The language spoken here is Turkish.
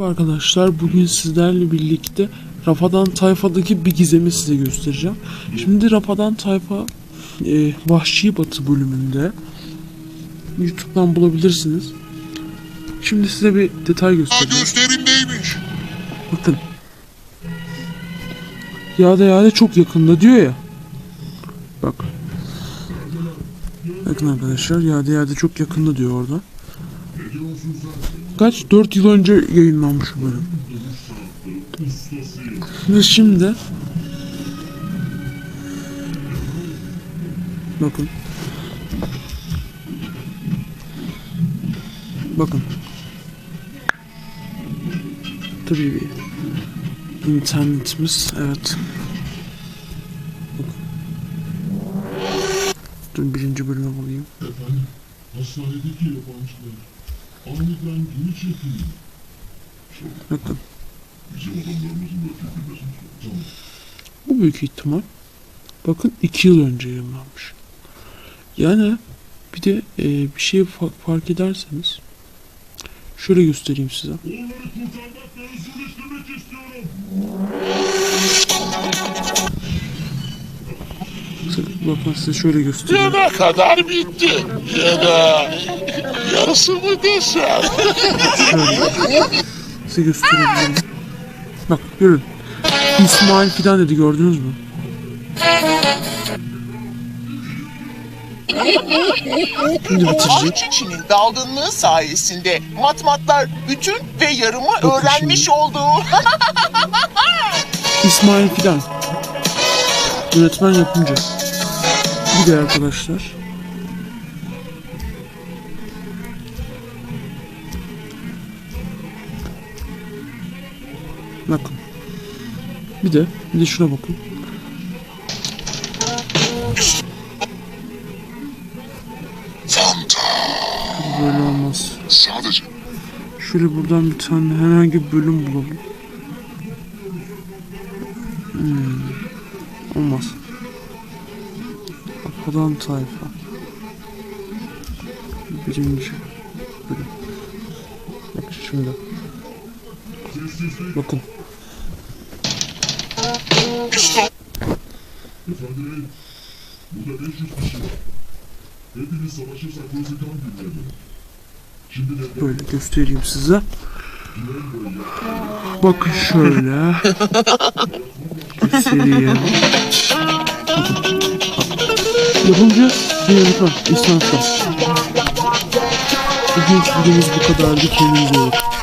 Merhaba arkadaşlar. Bugün sizlerle birlikte Rafadan Tayfa'daki bir gizemi size göstereceğim. Şimdi Rafadan Tayfa e, Vahşi Batı bölümünde YouTube'dan bulabilirsiniz. Şimdi size bir detay göstereceğim. gösterimdeymiş. Bakın. Yağda yağda çok yakında diyor ya. Bak. Bakın arkadaşlar yağda yağda çok yakında diyor orada. Kaç? 4 yıl önce yayınlanmış bu bölüm. Ve şimdi Bakın. Bakın. Bir internetimiz evet. Bakın. Dur birinci bölüme bulayım. Efendim, hastanedeki yabancılar aniden geri çekildi. Bakın. Bizim adamlarımızın da çekilmesini Tamam. Bu büyük ihtimal. Bakın iki yıl önce yayınlanmış. Yani bir de e, bir şey fa- fark ederseniz şöyle göstereyim size. Onları kurtarmak ve özgürleştirmek istiyorum. Bakın size şöyle göstereyim. Ne kadar bitti. Ya da yarısı mı desem. Size göstereyim. Bak görün. İsmail fidan dedi gördünüz mü? Şimdi bitirecek. Çiçinin dalgınlığı sayesinde matmatlar bütün ve yarımı Bakın öğrenmiş şimdi. oldu. İsmail Fidan. Yönetmen yapımcı. Bir de arkadaşlar. Bakın. Bir de bir de şuna bakın. Fanta. Böyle olmaz. Sadece Şöyle buradan bir tane herhangi bir bölüm bulalım. Hmm, olmaz. Kafadan tayfa. Birinci bölüm. Bak şimdi. Bakın. Efendim, burada 500 kişi var. Hepiniz savaşırsak burası kan. Şimdi de Böyle göstereyim size. Bakın şöyle. göstereyim. Yapımcı yönetmen. İhsan Aslan. Bugün videomuz bu kadardı. Kendinize iyi bakın.